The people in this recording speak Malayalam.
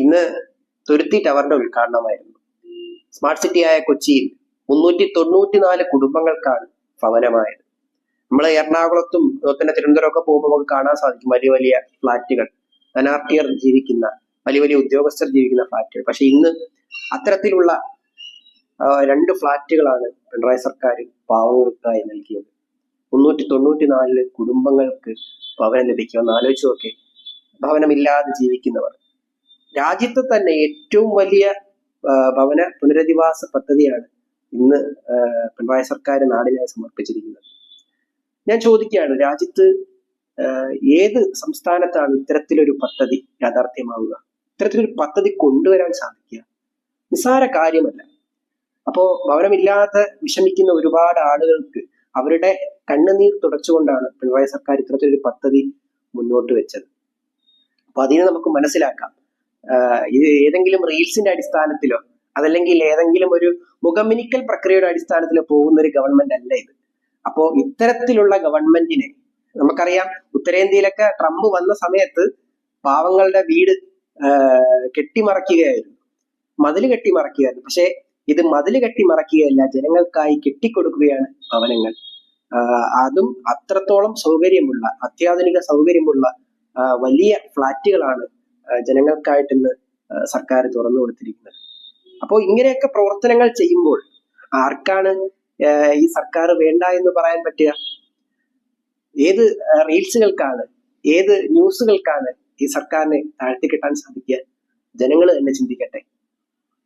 ഇന്ന് തുരുത്തി ടവറിന്റെ ഉദ്ഘാടനമായിരുന്നു. സ്മാർട്ട് സിറ്റിയായ കൊച്ചിയിൽ മുന്നൂറ്റി തൊണ്ണൂറ്റിനാല് കുടുംബങ്ങൾക്കാണ് ഭവനമായത്. നമ്മൾ എറണാകുളത്തും അതുപോലെ തിരുവനന്തപുരമൊക്കെ പോകുമ്പോൾ നമുക്ക് കാണാൻ സാധിക്കും വലിയ വലിയ ഫ്ലാറ്റുകൾ. ധനാർത്ഥിയർ ജീവിക്കുന്ന വലിയ വലിയ ഉദ്യോഗസ്ഥർ ജീവിക്കുന്ന ഫ്ലാറ്റുകൾ. പക്ഷെ ഇന്ന് അത്തരത്തിലുള്ള രണ്ട് ഫ്ലാറ്റുകളാണ് പിണറായി സർക്കാർ പാവങ്ങൾക്കായി നൽകിയത്. മുന്നൂറ്റി തൊണ്ണൂറ്റി നാലിൽ കുടുംബങ്ങൾക്ക് ഭവനം ലഭിക്കുക ഒന്ന് ആലോചിച്ച് നോക്കെ ഭവനമില്ലാതെ ജീവിക്കുന്നവർ. രാജ്യത്തെ തന്നെ ഏറ്റവും വലിയ ഭവന പുനരധിവാസ പദ്ധതിയാണ് ഇന്ന് പിണറായി സർക്കാർ നാടിനായി സമർപ്പിച്ചിരിക്കുന്നത്. ഞാൻ ചോദിക്കുകയാണ് രാജ്യത്ത് ഏത് സംസ്ഥാനത്താണ് ഇത്തരത്തിലൊരു പദ്ധതി യാഥാർത്ഥ്യമാവുക? ഇത്തരത്തിലൊരു പദ്ധതി കൊണ്ടുവരാൻ സാധിക്കുക? നിസ്സാര കാര്യമല്ല. അപ്പോ ഭവനമില്ലാതെ വിഷമിക്കുന്ന ഒരുപാട് ആളുകൾക്ക് അവരുടെ കണ്ണുനീർ തുടച്ചുകൊണ്ടാണ് പിണറായി സർക്കാർ ഇത്തരത്തിലൊരു പദ്ധതി മുന്നോട്ട് വെച്ചത്. അപ്പൊ അതിനെ നമുക്ക് മനസ്സിലാക്കാം. ഇത് ഏതെങ്കിലും റീൽസിന്റെ അടിസ്ഥാനത്തിലോ അതല്ലെങ്കിൽ ഏതെങ്കിലും ഒരു മുഖമിനിക്കൽ പ്രക്രിയയുടെ അടിസ്ഥാനത്തിലോ പോകുന്ന ഒരു ഗവൺമെന്റ് അല്ല ഇത്. അപ്പോ ഇത്തരത്തിലുള്ള ഗവൺമെന്റിനെ നമുക്കറിയാം ഉത്തരേന്ത്യയിലൊക്കെ ട്രംപ് വന്ന സമയത്ത് പാവങ്ങളുടെ വീട് കെട്ടിമറക്കുകയായിരുന്നു. മതിൽ കെട്ടിമറയ്ക്കുകയായിരുന്നു പക്ഷേ ഇത് മതിൽ കെട്ടിമറയ്ക്കുകയല്ല ജനങ്ങൾക്കായി കെട്ടിക്കൊടുക്കുകയാണ് ഭവനങ്ങൾ. അതും അത്രത്തോളം സൗകര്യമുള്ള അത്യാധുനിക സൗകര്യമുള്ള വലിയ ഫ്ലാറ്റുകളാണ് ആഹ് ജനങ്ങൾക്കായിട്ട് ഇന്ന് സർക്കാർ തുറന്നു കൊടുത്തിരിക്കുന്നത്. അപ്പോൾ ഇങ്ങനെയൊക്കെ പ്രവർത്തനങ്ങൾ ചെയ്യുമ്പോൾ ആർക്കാണ് ഈ സർക്കാർ വേണ്ട എന്ന് പറയാൻ പറ്റുക? ഏത് റീൽസുകൾക്കാണ് ഏത് ന്യൂസുകൾക്കാണ് ഈ സർക്കാരിനെ താഴ്ത്തിക്കെട്ടാൻ സാധിക്കുക? ജനങ്ങൾ തന്നെ ചിന്തിക്കട്ടെ.